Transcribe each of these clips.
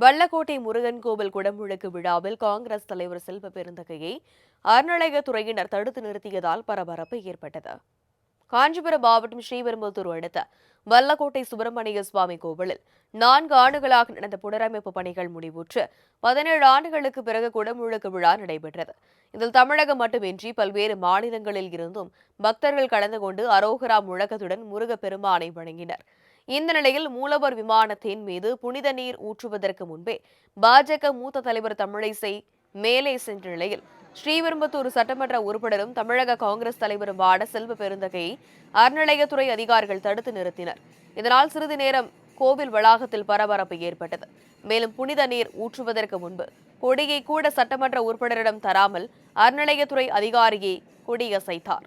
வல்லக்கோட்டை முருகன் கோவில் குடமுழுக்கு விழாவில் காங்கிரஸ் தலைவர் செல்வ பெருந்தகையை அறநிலையத்துறையினர் தடுத்து நிறுத்தியதால் பரபரப்பு ஏற்பட்டது. காஞ்சிபுரம் மாவட்டம் ஸ்ரீபெரும்புத்தூர் அடுத்த வல்லக்கோட்டை சுப்பிரமணிய சுவாமி கோவிலில் நான்கு ஆண்டுகளாக நடந்த புனரமைப்பு பணிகள் முடிவுற்று பதினேழு ஆண்டுகளுக்கு பிறகு குடமுழுக்கு விழா நடைபெற்றது. இதில் தமிழகம் மட்டுமின்றி பல்வேறு மாநிலங்களில் இருந்தும் பக்தர்கள் கலந்து கொண்டு அரோகரா முழக்கத்துடன் முருகப் பெருமானை வணங்கினர். இந்த நிலையில் மூலவர் விமானத்தின் மீது புனித நீர் ஊற்றுவதற்கு முன்பே பாஜக மூத்த தலைவர் தமிழிசை மேலே சென்ற நிலையில் ஸ்ரீவெரும்புத்தூர் சட்டமன்ற உறுப்பினரும் தமிழக காங்கிரஸ் தலைவருமான செல்வ பெருந்தகையை அறநிலையத்துறை அதிகாரிகள் தடுத்து நிறுத்தினர். இதனால் சிறிது நேரம் கோவில் வளாகத்தில் பரபரப்பு ஏற்பட்டது. மேலும் புனித நீர் ஊற்றுவதற்கு முன்பு கொடியை கூட சட்டமன்ற உறுப்பினரிடம் தராமல் அறநிலையத்துறை அதிகாரியை கொடியசைத்தார்.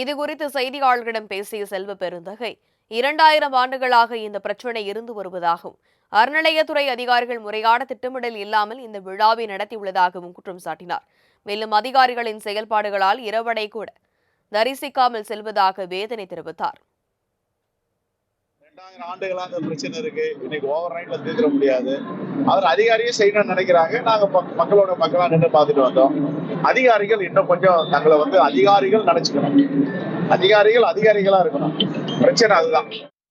இதுகுறித்து செய்தியாளர்களிடம் பேசிய செல்வ பெருந்தகை இரண்டாயிரம் ஆண்டுகளாக இந்த பிரச்சினை இருந்து வருவதாகவும் அறநிலையத்துறை அதிகாரிகள் முறையான திட்டமிடல் இல்லாமல் இந்த விழாவை நடத்தியுள்ளதாகவும் குற்றம் சாட்டினார். மேலும் அதிகாரிகளின் செயல்பாடுகளால் இரவடை கூட தரிசிக்காமல் செல்வதாக வேதனை தெரிவித்தார். ரெண்டாயிரம் ஆண்டுகளாக அந்த பிரச்சனை இருக்கு. இன்னைக்கு ஓவர் நைட்ல தீர்த்திட முடியாது. அவர் அதிகாரியும் செய்யணும்னு நினைக்கிறாங்க. நாங்க மக்களோட மக்களா நின்று பார்த்துட்டு வந்தோம். அதிகாரிகள் இன்னும் கொஞ்சம் தங்களை வந்து அதிகாரிகள் நினைச்சுக்கணும். அதிகாரிகள் அதிகாரிகளா இருக்கணும். பிரச்சனை அதுதான்.